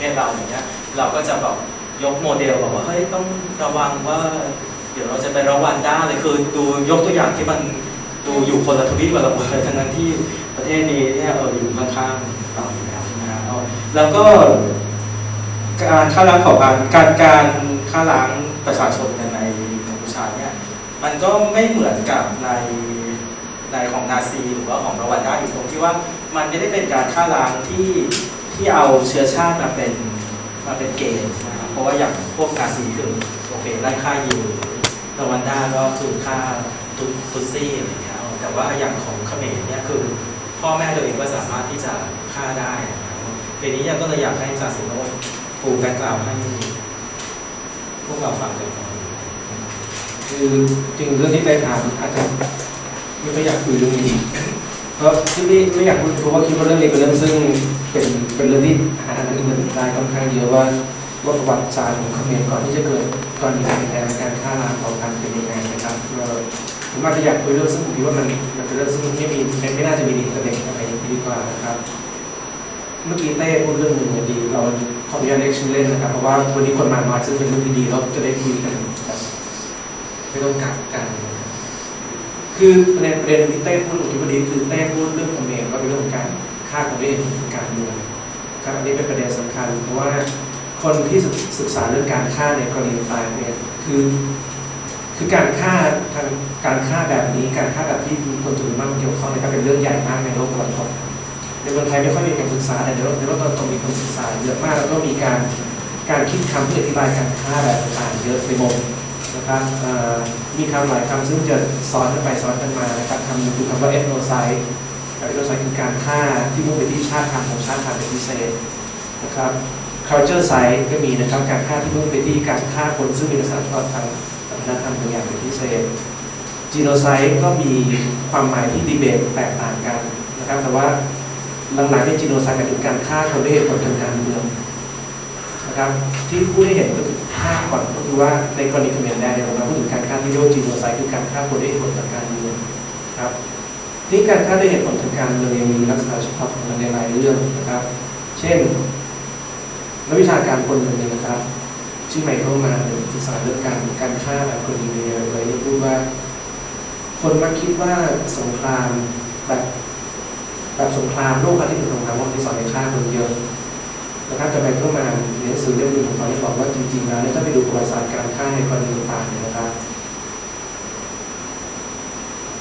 เทศเราอย่างเงี้ยเราก็จะแบบยกโมเดลบอกว่าเฮ้ยต้องระวังว่า เดี๋ยวเราจะไประวันด้าเลยคือดูยกตัวอย่างที่มันดูอยู่คนละทวีปกับเราเลยทั้งนั้นที่ประเทศนี้เนี่ยเอออยู่ข้างๆเราอยู่แล้วใช่ไหมครับแล้วก็การฆ่าล้างเผ่าพันธุ์การการฆ่าล้างประชาชนในในกัมพูชาเนี่ยมันก็ไม่เหมือนกับในในของนาซีหรือว่าของรวันด้าอยู่ตรงที่ว่ามันไม่ได้เป็นการฆ่าล้างที่ ที่เอาเชื้อชาติมาเป็นมาเป็นเกณฑ์นะครับเพราะว่าอย่างพวกนาซีคือโอเคไล่ฆ่ายิวรวันด้าก็คือฆ่าตุตุซี่อะไรอย่างเงี้ยแต่ว่าอย่างของเขมรเนี่ยคือพ่อแม่ตัวเองก็สามารถที่จะฆ่าได้นะครับทีนี้ยังก็เลยอยากให้ศาสนปูแบ็กกราวให้พวกเราฟังกันก่อนคือจริงเรื่องที่ไปถามอาจจะไม่ค่อยอยากคุยเรื่องนี้ เพราะที่ไม่ไม่อยากพูดเพราะว่าคิดว่าเรื่องนี้เป็นเรื่องซึ่งเป็นเป็นเรื่องที่หาอันอื่นได้ค่อนข้างเยอะว่าว่าประวัติศาสตร์ของเขมรก่อนที่จะเกิดก่อนมีการแทนการฆ่าล้างเผ่าพันธุ์เป็นยังไงนะครับเอ่อผมอาจจะอยากคุยเรื่องซึ่งผมคิดว่ามันมันเป็นเรื่องซึ่งไม่มีไม่น่าจะมีในอินเทอร์เน็ตอะไรดีกว่านะครับ เมื่อกี้เต้พูดเรื่องหนึ่งดี เราขออนุญาตเรียกชื่อเล่นนะครับเพราะว่าวันนี้คนมาน้อยซึ่งเป็นเรื่องดีเราจะได้คุยกันแบบไม่ต้องกักกัน คือประเด็นประเด็นที่เต้พูดผมคิดว่าดีคือเต้พูดเรื่องคอมเมนต์ว่าเป็นเรื่องของการฆ่าคนเองการเมืองครับอันนี้เป็นประเด็นสำคัญเพราะว่าคนที่ศึกษาเรื่องการฆ่าในกรณีตายเนี่ยคือคือการฆ่าทางการฆ่าแบบนี้การฆ่าแบบที่มีคนจำนวนมากเกี่ยวข้องเนี่ยก็เป็นเรื่องใหญ่มากในโลกตะวันตกในเมืองไทยไม่ค่อยมีการศึกษาแต่ในโลกในโลกตะวันตกมีคนศึกษาเยอะมากแล้วก็มีการการคิดคำเพื่ออธิบายการฆ่าแบบต่างๆเยอะไปหมดนะครับ มีคำหลายคำซึ่งจะซ้อนกันไปซ้อนกันมานะครับคำหนึงคือคำว่า ethnocide ethnocide คือการฆ่าที่มุ่งไปที่ชาติพันธุ์ของชาติพันธุ์เป็นพิเศษนะครับ culture side ก็มีนะครับการฆ่าที่มุ่งไปที่การฆ่าคนซึ่งมีลักษณะเฉพาะทางวัฒนธรรมบางอย่างเป็นพิเศษ genocide ก็มีความหมายที่ดีเบตแตกต่างกันนะครับแต่ว่าหลังๆที่จีโนไซด์หมายถึงการฆ่าคนด้วยเหตุผลทางการเมือง นะครับที่ผู้ได้เห็นก็คือฆ่าก่อนก็คือว่าในกรณีเขมรแดงเนี่ยเราพูดถึงการฆ่าที่เรียกว่าจีโนไซด์คือการฆ่าคนด้วยเหตุผลทางการเมืองครับที่การฆ่าด้วยเหตุผลทางการเมืองยังมีลักษณะเฉพาะของมันในหลายเรื่องนะครับ เช่นนักวิชาการคนหนึ่งนะครับชื่อไมเคิลมาศึกษาเรื่องการการฆ่าคนอินเดียอะไรนี่พูดว่า คนมักคิดว่าสงครามแบบแบบสงครามโลกครั้งที่หนึ่งสงครามโลกที่สองในฆ่าคนเยอะ นะครับจะไปเข้ามาในหนังสือเล่มหนึ่งของเขาที่บอกว่าจริงๆแล้วเนี่ยถ้าไปดูประวัติศาสตร์การฆ่าในกรณีต่างๆเนี่ยนะครับ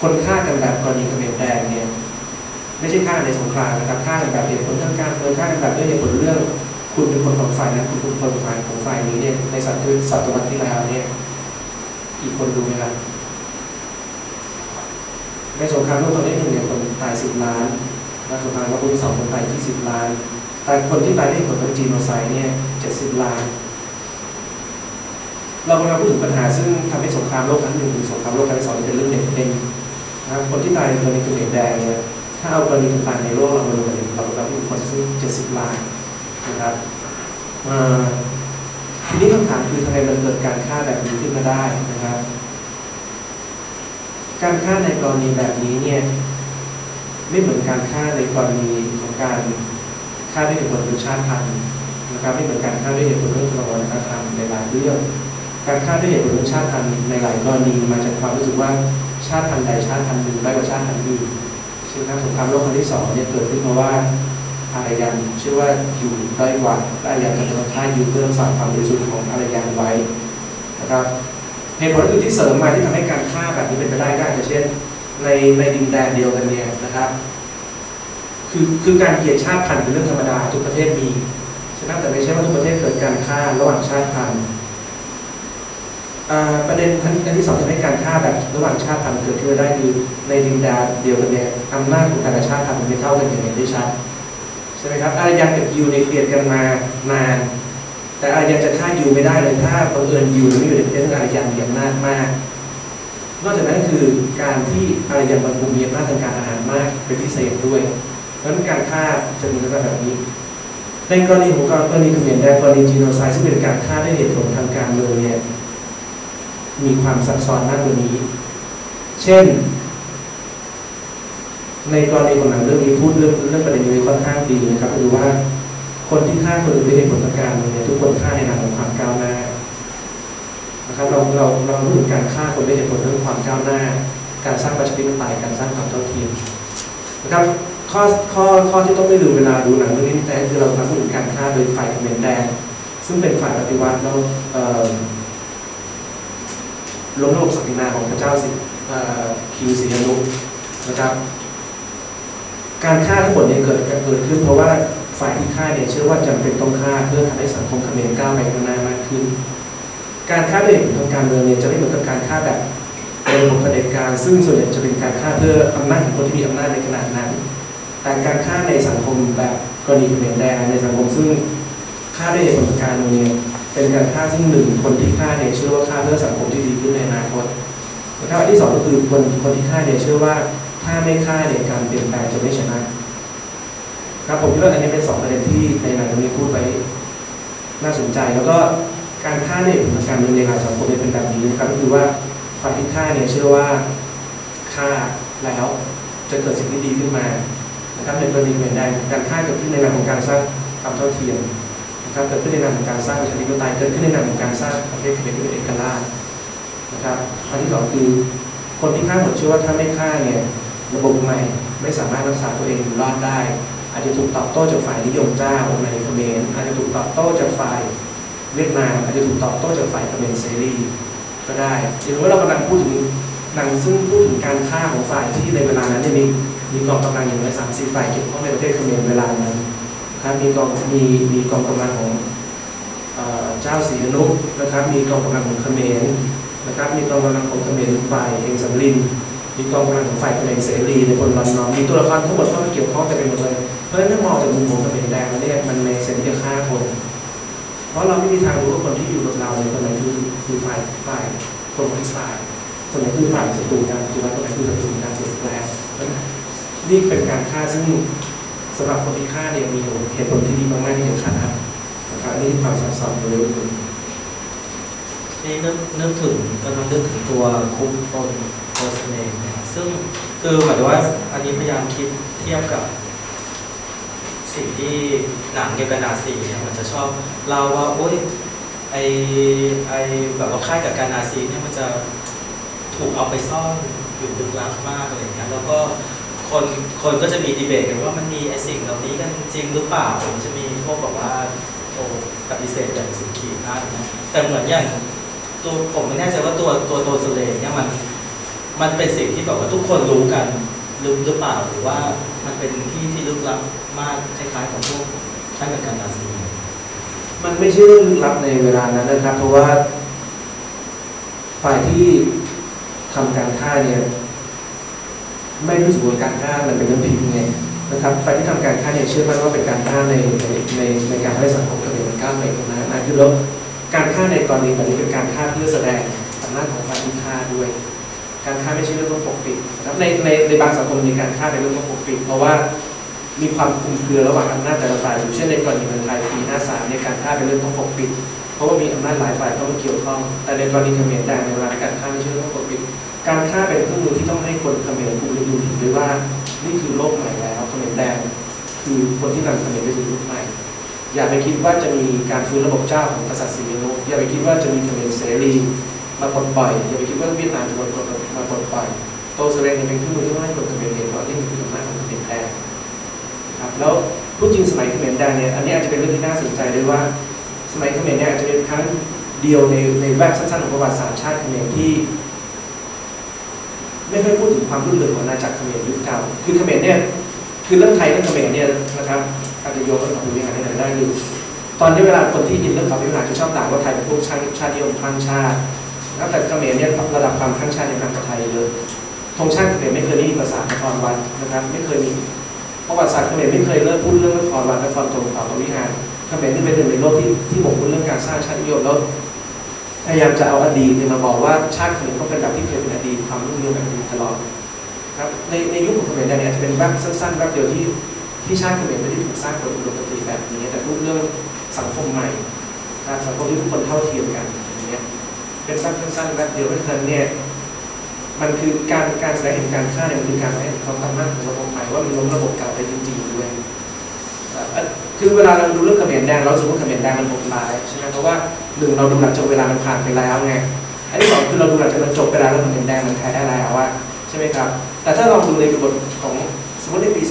คนฆ่ากันแบบกรณีเขมรแดงเนี่ยไม่ใช่ฆ่าในสงครามนะครับฆ่ากันแบบเหตุผลทางการเมืองฆ่ากันแบบด้วยเหตุผลเรื่อง คุณเป็นคนของฝ่ายนั้นคุณเป็นคนของฝ่ายของฝ่ายนี้เนี่ยในสัตว์ศตวรรษที่แล้วเนี่ยกี่คนรู้ไหมครับในสงครามโลกครั้งที่หนึ่งเนี่ยคนตายสิบล้านและสงครามโลกครั้งที่สองคนตายยี่สิบล้าน แต่คนที่ตายด้วยผลของจีโนไซด์เนี่ยเจ็ดสิบล้าน เรากำลังพูดถึงปัญหาซึ่งทำให้สงครามโลกครั้งหนึ่งหรือสงครามโลกครั้งที่สองเป็นเรื่องเด็กเด่นนะคนที่ตายในกรณีเขมรแดงเนี่ยถ้าเอากรณีต่างๆในโลกเรามารวมกันเราเราพูดถึงคนซึ่งเจ็ดสิบล้านนะครับทีนี้คำถามคือทำไมมันเกิดการฆ่าแบบนี้ขึ้นมาได้นะครับ การฆ่าในกรณีแบบนี้เนี่ยไม่เหมือนการฆ่าในกรณีของการ ฆ่าด้วยเหตุผลเรื่องชาติพันธุ์นะครับไม่เหมือนการฆ่าด้วยเหตุผลเรื่องทางวัฒนธรรมในหลายเรื่อง การฆ่าด้วยเหตุผลเรื่องชาติพันธุ์ในหลายกรณีมาจากความรู้สึกว่าชาติพันธุ์ใดชาติพันธุ์หนึ่งได้กว่าชาติพันธุ์อื่นเช่นครับสงครามโลกครั้งที่สองเนี่ยเกิดขึ้นเพราะว่าอารยันเชื่อว่าอยู่ด้อยกว่าและอารยันจะต้องฆ่าอยู่เพื่อรักษาความบริสุทธิ์ของอารยันไว้นะครับเหตุผลอื่นที่เสริมมาที่ทำให้การฆ่าแบบนี้เป็นไปได้ก็อาจจะเช่น ในในดินแดนเดียวกันเนี่ยนะครับ คือคือการเหยียดชาติพันธุ์เป็นเรื่องธรรมดาทุกประเทศมีใช่ไหมแต่ไม่ใช่ว่าทุกประเทศเกิดการฆ่าระหว่างชาติพันธุ์ประเด็นอันที่สองที่ทำให้การฆ่าแบบระหว่างชาติพันธุ์เกิดขึ้นได้คือในดินแดนเดียวกันเนี่ยอำนาจของแต่ละชาติพันธุ์มันไม่เท่ากันอย่างเห็นได้ชัดใช่ไหมครับอารยันกับยูในเปลี่ยนกันมานาน แต่อารยันจะฆ่ายูไม่ได้เลยถ้าบังเอิญยูไม่อยู่ในประเทศอารยันมีอำนาจมาก นอกจากนั้นคือการที่อารยันบางกลุ่มมีอำนาจทางการอาหารมากเป็นพิเศษด้วย นั้นการฆ่าจะมีลักษณะแบบนี้ ในกรณีของกรณีเขมรแดงกรณีจีโนไซด์ซึ่งเป็นการฆ่าด้วยเหตุผลทางการเมืองเนี่ยมีความซับซ้อนมากกว่านี้ เช่น ในกรณีของหนังเรื่องนี้พูดเรื่องเรื่องประเด็นนี้ค่อนข้างดีนะครับคือว่าคนที่ฆ่าคนอื่นด้วยเหตุผลทางการเมืองเนี่ยทุกคนฆ่าในนามของความก้าวหน้านะครับเราเราเราพูดถึงการฆ่าคนด้วยเหตุผลเรื่องความก้าวหน้า การสร้างประชาธิปไตยการสร้างความเท่าเทียมนะครับ ข้อข้อข้อที่ต้องไม่ลืมเวลาดูหนังเรื่องนี้แต่คือเรากำลังพูดถึงการฆ่าโดยฝ่ายเขมรแดง ซึ่งเป็นฝ่ายปฏิวัติแล้วเล้มระบบศักดินาของพระเจ้าสิคิวศรีอนุนะครับ การฆ่าทั้งหมดเนี่ยเกิดเกิดขึ้นเพราะว่าฝ่ายที่ฆ่าเนี่ยเชื่อว่าจำเป็นต้องฆ่าเพื่อทำให้สังคมเขมรก้าวไปข้างหน้ามากขึ้น การฆ่าด้วยเหตุผลทางการเมืองเนี่ยจะไม่เหมือนกับการฆ่าแบบเป็นระบบเผด็จการ ซึ่งส่วนใหญ่จะเป็นการฆ่าเพื่ออำนาจของคนที่มีอำนาจในขณะนั้น แต่การฆ่าในสังคมแบบกรณีเขมรแดงในสังคมซึ่งฆ่าด้วยเหตุผลทางการเมืองเนี่ยเป็นการฆ่าซึ่งหนึ่งคนที่ฆ่าเนี่ยเชื่อว่าฆ่าเพื่อสังคมที่ดีขึ้นในอนาคตนะครับอันที่สองก็คือคนคนที่ฆ่าเนี่ยเชื่อว่าถ้าไม่ฆ่าเนี่ยการเปลี่ยนแปลงจะไม่ชนะครับผมคิดว่าอันนี้เป็นสองประเด็นที่ในหนังเรื่องนี้พูดไว้น่าสนใจ แล้วก็การฆ่าในผลการเมืองในหลายสังคมเนี่ยเป็นแบบนี้นะครับก็คือว่าฝ่ายที่ฆ่าเนี่ยเชื่อว่าฆ่าแล้วจะเกิดสิ่งที่ดีขึ้นมา นะครับในกรณีเหมือนกันการฆ่าเกิดขึ้นในนามของการสร้างความเท่าเทียมนะครับเกิดขึ้นในนามของการสร้างประชาธิปไตยเกิดขึ้นในนามของการสร้างประเทศเขมรที่เป็นเอกราชนะครับอันที่สองคือคนที่ฆ่าหมดเชื่อว่าถ้าไม่ฆ่าเนี่ยระบบใหม่ไม่สามารถรักษาตัวเองอยู่รอดได้ อาจจะถูกตอบโต้จากฝ่ายนิยมเจ้าในเขมรอาจจะถูกตอบโต้จากฝ่ายเวียดนามอาจจะถูกตอบโต้จากฝ่ายเขมรเสรีก็ได้หรือว่าเรากำลังพูดถึงหนังซึ่งพูดถึงการฆ่าของฝ่ายที่ในเวลานั้นเนี่ยมี มีกองกำลังอย่างน้อยสามสี่ฝ่ายเกี่ยวข้องในประเทศเขมรเวลานั้นนะครับมีกองมีมีกองกำลังของเจ้าศรีอนุนะครับ มีกองกำลังของเขมรนะครับ มีกองกำลังของเขมรฝ่ายเองสำลินมีกองกำลังของฝ่ายเขมรเสรีในคนรอนนองมีตัวละครทั้งหมดเข้ามาเกี่ยวข้องกันไปหมดเลยเพราะฉะนั้นถ้ามองจากมุมของเขมรแดงแล้วเนี่ยมันในเซนที่จะฆ่าคน เพราะเราไม่มีทางรู้ว่าคนที่อยู่กับเราในคนไหนคือคือฝ่ายฝ่ายคนที่ฝ่ายคนไหนคือฝ่ายศัตรูกันคือว่าคนไหนคือศัตรูการเปลี่ยนแปลงเพราะฉะ นี่เป็นการฆ่าซึ่งสำหรับคนที่ฆ่าเนี่ยมีเหตุผลที่ดีมากๆที่จะฆ่านะครับอันนี้คือความซับซ้อนเรื่องนี้นี่นึกนึกถึงกำลังนึกถึงตัวคุปตนโพสเนมเน่ซึ่งคือหมายถึงว่าอันนี้พยายามคิดเทียบกับ สิ่งที่หนังเกี่ยวกับนาซีเนี่ยมันจะชอบเล่าว่าโอ้ยไอไอแบบว่าค่ายกับการนาซีเนี่ยมันจะถูกเอาไปซ่อนอยู่ลึกลับมากอะไรอย่างเงี้ยแล้วก็ คนคนก็จะมีดีเบตกันว่ามันมีไอสิ่งเหล่านี้กันจริงหรือเปล่ามันจะมีพวกแบบว่าโอ้ปฏิเสธอย่างสุดขีดมากนะแต่เหมือนอย่างตัวผมไม่แน่ใจว่าตัวตัวโตสเลเนี่ยมันมันเป็นสิ่งที่แบบว่าทุกคนรู้กันหรือหรือเปล่าหรือว่ามันเป็นที่ที่ลึกลับมากคล้ายๆกับพวกคล้ายกับการนาซีมันไม่ใช่เรื่องลึกลับในเวลานั้นนะครับ เพราะว่าฝ่ายที่ทำการฆ่าเนี่ย ไม่รู้สึกว่าการฆ่ามันเป็นเรื่องผิดไงนะครับฝ่ายที่ทำการฆ่าเนี่ยเชื่อมั่นว่าเป็นการฆ่าในในในในการให้สังคมเขมรมันก้าวไปข้างหน้าคือแล้วการฆ่าในกรณีแบบนี้เป็นการฆ่าเพื่อแสดงอำนาจของฝ่ายที่ฆ่าด้วย การฆ่าไม่ใช่เรื่องปกปิดนะครับในในในบางสังคมมีการฆ่าเป็นเรื่องปกปิด เพราะว่ามีความคุมเครือระหว่างอำนาจแต่ละฝ่ายอยู่เช่นในกรณีเมืองไทยปีหน้าศาลในการฆ่าเป็นเรื่องต้องปกปิด เพราะว่ามีอำนาจหลายฝ่ายเข้ามาเกี่ยวข้อง แต่ในกรณีเขมรแดงในเวลาการฆ่าไม่ใช่เรื่องต้องปกปิด การฆ่าเป็นเครื่องมือที่ต้องให้คนเขมรภูดูถึงด้วยว่า นี่คือโลกใหม่แล้วเขมรแดงคือคนที่นำเขมรไปสู่ยุคใหม่ อย่าไปคิดว่าจะมีการฟื้นระบบเจ้าของกษัตริย์ศรีอนุอย่าไปคิดว่าจะมีเขมรเสรีมาปลดปล่อยอย่าไปคิดว่าเวียดนามจะมาปลดมาปลดปล่อยโตเสเรนเนี่ยเป็นเครื่องมือที่ให้คนเขมรเห็นว่านี่คืออำนาจของเขมรแดงครับแล้วพูดจริงสมัยเขมรแดงเนี่ยอันนี้อาจจะเป็นเรื่องที่น่าสนใจด้วยว่า สมัยเขมรเนี่ยอาจจะเป็นครั้งเดียวในในแวบสั้นๆของประวัติศาสตร์ชาติเขมรที่ ไม่ค่อยพูดถึงความรุ่งเรืองของอาณาจักรเขมรยุคเก่าคือเขมรเนี่ยคือเรื่องไทยเรื่องเขมรเนี่ยนะครับอาจจะโยงกับคุยงานได้ได้คือตอนนี้เวลาคนที่ยินเรื่องเขาพิจารจะชอบด่าว่าไทยเป็นพวกชาติชาตินิยมคลั่งชาตินะครับแต่เขมรเนี่ยระดับความคลั่งชาติในทางไทยเลยธงชาติเขมรไม่เคยมีภาษานครวัดนะครับ ไม่เคยมีประวัติศาสตร์เขมรไม่เคยเลิกพูดเรื่องนครวัดนครตรงเขาวิหารเขมรนี่เป็นหนึ่งในโลกที่ที่หมกมุ่นเรื่องการสร้างชาตินิยมแล้ว พยายามจะเอาอดีตเนี่ยมาบอกว่าชาติเขมรก็เป็นแบบที่เคยเป็นอดีตความรุ่งเรืองแบบนี้ตลอดครับในในยุคของเขมรแดงเนี่ยจะเป็นแวบสั้นๆแวบเดียวที่ที่ชาติเขมรไม่ได้ถูกสร้างบนอุดมคติแบบนี้ แต่พูดเรื่องสังคมใหม่นะครับสังคมที่ทุกคนเท่าเทียมกันอย่างเงี้ยเป็นสั้นๆแวบเดียวเพราะฉะนั้นเนี่ยมันคือการการแสดงเห็นการฆ่าเนี่ยมันคือการแสดงความสามารถของระบบใหม่ว่ามันล้มระบบเก่าไปจริงๆด้วยคือเวลาเราดูเรื่องเขมรแดงเรารู้สึกว่าเขมรแดงมันโหดร้ายใช่ไหมเพราะว่า หนึ่งเราดูหลังจบเวลามันผ่านไปแล้วไงอันที่สองคือเราดูหลังจากมันจบไปแล้วแล้วเขมรแดงมันแพ้ได้แล้วว่าใช่ไหมครับ แต่ถ้าเราดูในบทของสมมติในปี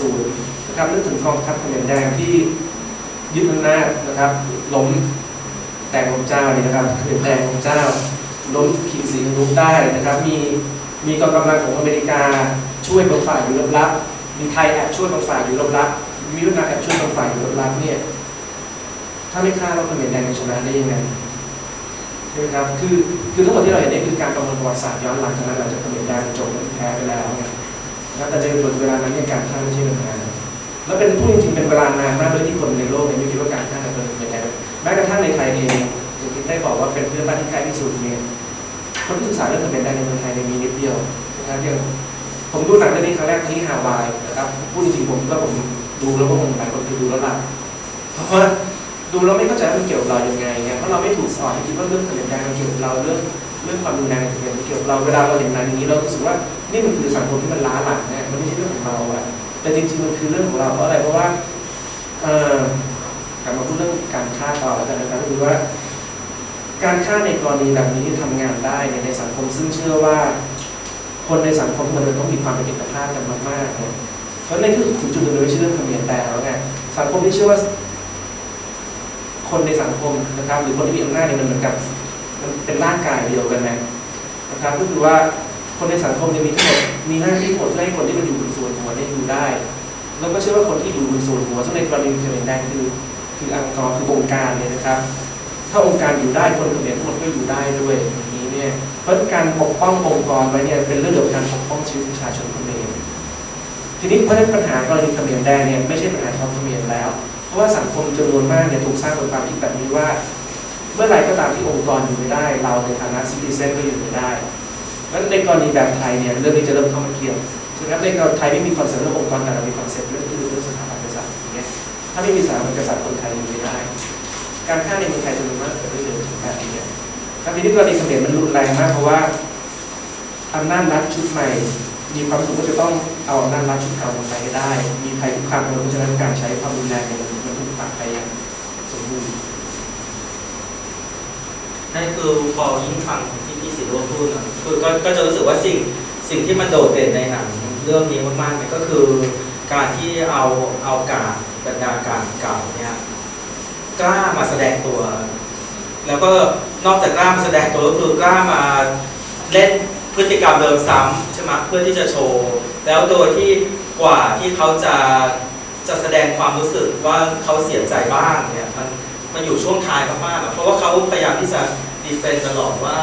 2520 นะครับนึกถึงกองทัพเขมรแดงที่ยึดอำนาจนะครับล้มแต่งของเจ้านี่นะครับเขมรแดงของเจ้าล้มขีดสีรุกได้นะครับ มีมีกองกำลังของอเมริกาช่วยบางฝ่ายอยู่รบลับมีไทยแอบช่วยบางฝ่ายอยู่รบลับมีเวียดนามแอบช่วยบางฝ่ายอยู่รบลับเนี่ย ถ้าไม่ฆ่าเราเขมรแดงจะชนะได้ยังไงใช่ไหมครับคือคือทั้งหมดที่เราเห็นเนี่ยคือการประมินประวัติศาสตร์ย้อนหลังจานั้นหลังจากเขมรแดงจบแพ้ไปแล้วไงนะครับแต่ในเวลานั้นเนี่ยการฆ่าไม่ใช่ปัญหาแล้วเป็นพูดจริงๆเป็นเวลานานมากเลยที่คนในโลกเนี่ยไม่คิดว่าการฆ่าเป็นยังไงแม้กระทั่งในไทยเองอย่างที่ได้บอกว่าเป็นเพื่อนบ้านที่ใกล้ที่สุดเนี่ยคนที่ศึกษาเรื่องเขมรแดงในเมืองไทยเนี่ยมีนิดเดียวนะครับอย่างผมดูหนังเรื่องนี้ครั้งแรกที่ฮาวายนะครับพูดจริงๆผมก็ผมดูแล้วก็คงหลายคนคือดูแล้วล่ะเพราะว่า ดูแล้วไม่เข้าใจว่ามันเกี่ยวกับเรายังไงเนี่ยเพราะเราไม่ถูกสอนให้คิดว่าเรื่องเขมรแดงมันเกี่ยวกับเราเรื่องเรื่องความรุนแรงในเขมรมันเกี่ยวกับเราเวลาเราเห็นหนังอย่างนี้เรารู้สึกว่านี่มันคือสังคมที่มันล้าหลังเนี่ยมันไม่ใช่เรื่องของเราอะแต่จริงๆมันคือเรื่องของเราเพราะอะไรเพราะว่าเอ่อกลับมาพูดเรื่องการฆ่าต่อแล้วกันนะครับก็คือว่า การฆ่าในกรณีแบบนี้ที่ทำงานได้ในสังคมซึ่งเชื่อว่า คนในสังคมมันต้องมีความเป็นเอกภาพกันมากๆเนี่ยเพราะนั่นคือถึงจุดหนึ่งเลยไม่ใช่เรื่องเขมรแต่แล้วไงสังคมที่เชื่อว่า คนในสังคมนะครับ หรือคนที่มีอำนาจเนี่ยมันเหมือนกับมันเป็นร่างกายเดียวกันนะนะครับ ก็คือว่าคนในสังคมเนี่ยมีทั้งหมดมีหน้าที่หมดเพื่อให้คนที่มันอยู่บนส่วนหัวได้อยู่ได้ แล้วก็เชื่อว่าคนที่อยู่บนส่วนหัวซึ่งในกรณีเขมรแดงคือ คืออังกอร์คือองค์การเนี่ยนะครับ ถ้าองค์การอยู่ได้คนเขมรทั้งหมดก็อยู่ได้ด้วยอย่างนี้เนี่ยเพราะการปกป้ององค์กรไว้เนี่ยเป็นเรื่องเดียวกับการปกป้องชีวิตประชาชนเขมรทีนี้เพราะนั้นปัญหากรณีเขมรแดงเนี่ยไม่ใช่ปัญหาชาวเขมรแล้วเพ ราะว่าสังคมจำนวนมากเนี่ยถูกสร้างบนความคิดแบบนี้ว่า เมื่อไหร่ก็ตามที่องค์กรอยู่ไม่ได้ เราในฐานะซิติเซนก็อยู่ไม่ได้แล้วในกรณีแบบไทยเนี่ยเรื่องนี้จะเริ่มเข้ามาเกี่ยวใช่ไหมครับในกรณีไทยไม่มีคอนเซ็ปต์เรื่ององค์กรแต่เรามีคอนเซ็ปต์เรื่องที่เรื่องสถาบันกษัตริย์อย่างเงี้ยถ้าไม่มีสถาบันกษัตริย์คนไทยอยู่ไม่ได้ การฆ่าในเมืองไทยจำนวนมากเกิดด้วยเรื่องของแบบนี้เนี่ยครับทีนี้กรณีเขมรมันรุนแรงมากเพราะว่าอำนาจรัฐชุดใหม่มีความรู้สึกว่าจะต้องเอาอำนาจรัฐชุดเก่าลงไปให้ได้ มีภัยคุกคามเพราะฉะนั้นการใช้ความรุนแรงเนี่ นั่นคือพอยิ่งฟังที่พี่สิโรจน์พูดนะคือก็ก็จะรู้สึกว่าสิ่งสิ่งที่มันโดดเด่นในหนังเรื่องนี้มากๆเนี่ยก็คือการที่เอาเอาการบรรดาการเก่าเนี่ยกล้ามาแสดงตัว แล้วก็นอกจากกล้ามาแสดงตัวก็คือกล้ามาเล่นพฤติกรรมเดิมซ้ำใช่ไหมเพื่อที่จะโชว์ แล้วโดยที่กว่าที่เขาจะจะแสดงความรู้สึกว่าเขาเสียใจบ้างเนี่ยมัน มันอยู่ช่วงท้ายมากๆเพราะว่าเขาพยายามที่จะดีเฟนตลอดว่า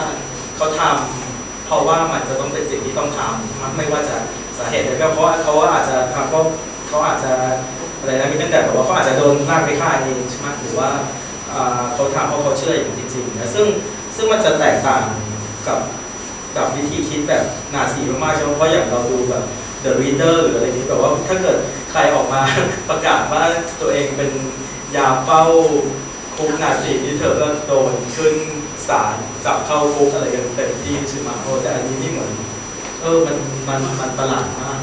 เขาทำเพราะว่ามันจะต้องเป็นสิ่งที่ต้องทำไม่ว่าจะสาเหตุอะไรก็เพราะเขาอาจจะทำเพราะเขาอาจจะอะไรนะมีตั้งแต่แบบว่าเขาอาจจะโดนลากไปฆ่าเองใช่ไหมหรือว่าเขาทำเพราะเขาเชื่ออย่างจริงๆนะซึ่งซึ่งมันจะแตกต่างกับกับวิธีคิดแบบนาซีมากๆใช่ไหมเพราะอย่างเราดูแบบ The Reader หรืออะไรนี้แบบว่าถ้าเกิดใครออกมาประกาศว่าตัวเองเป็นยาเฝ้า คุกนาซีนี่เธอก็โดนขึ้นศาลจับเข้าคุกอะไรกันเต็มที่ใช่ไหมโอ้แต่อันนี้นี่เหมือน เออมันมันมันประหลาดมาก